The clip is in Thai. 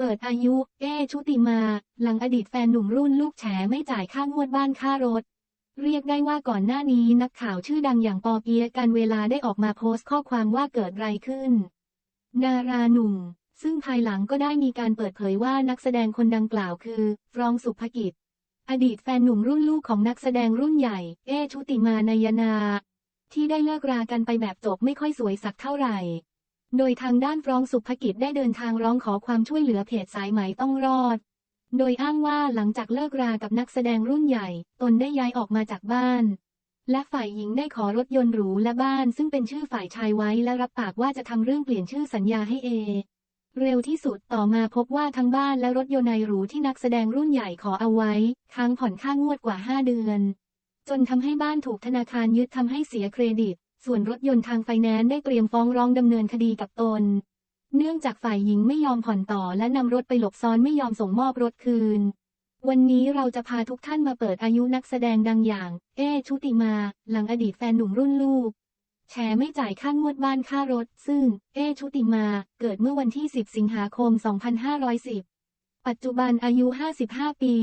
เปิดอายุ เอ ชุติมา หลังอดีตแฟนหนุ่มรุ่นลูกแฉไม่จ่ายค่างวดบ้านค่ารถ เรียกได้ว่าก่อนหน้านี้นักข่าวชื่อดังอย่างปอเปียะกันเวลาได้ออกมาโพสต์ข้อความว่าเกิดไรขึ้นดาราหนุ่ม ซึ่งภายหลังก็ได้มีการเปิดเผยว่านักแสดงคนดังกล่าวคือ ฟรองสุภกิจ อดีตแฟนหนุ่มรุ่นลูกของนักแสดงรุ่นใหญ่ เอ ชุติมานายนา ที่ได้เลิกรากันไปแบบจบไม่ค่อยสวยสักเท่าไหร่ โดยทางด้านฟรองสุภกิจได้เดินทางร้องขอความช่วยเหลือเพจสายไหมต้องรอด โดยอ้างว่าหลังจากเลิกรากับนักแสดงรุ่นใหญ่ ตนได้ย้ายออกมาจากบ้าน และฝ่ายหญิงได้ขอรถยนต์หรูและบ้าน ซึ่งเป็นชื่อฝ่ายชายไว้และรับปากว่าจะทำเรื่องเปลี่ยนชื่อสัญญาให้เอ เร็วที่สุดต่อมาพบว่าทั้งบ้านและรถยนต์ในหรูที่นักแสดงรุ่นใหญ่ขอเอาไว้ ค้างผ่อนค่างวดกว่า 5 เดือน จนทำให้บ้านถูกธนาคารยึดทำให้เสียเครดิต ส่วนรถยนต์ทางไฟแนนซ์ได้เตรียมฟ้องร้องดำเนินคดีกับตน เนื่องจากฝ่ายหญิงไม่ยอมผ่อนต่อและนำรถไปหลบซ่อนไม่ยอมส่งมอบรถคืน วันนี้เราจะพาทุกท่านมาเปิดอายุนักแสดงดังอย่าง เอชุติมา หลังอดีตแฟนหนุ่มรุ่นลูกแฉไม่จ่ายค่างวดบ้านค่ารถ ซึ่ง เอชุติมา เกิดเมื่อวันที่ 10 สิงหาคม 2510 ปัจจุบันอายุ 55 ปี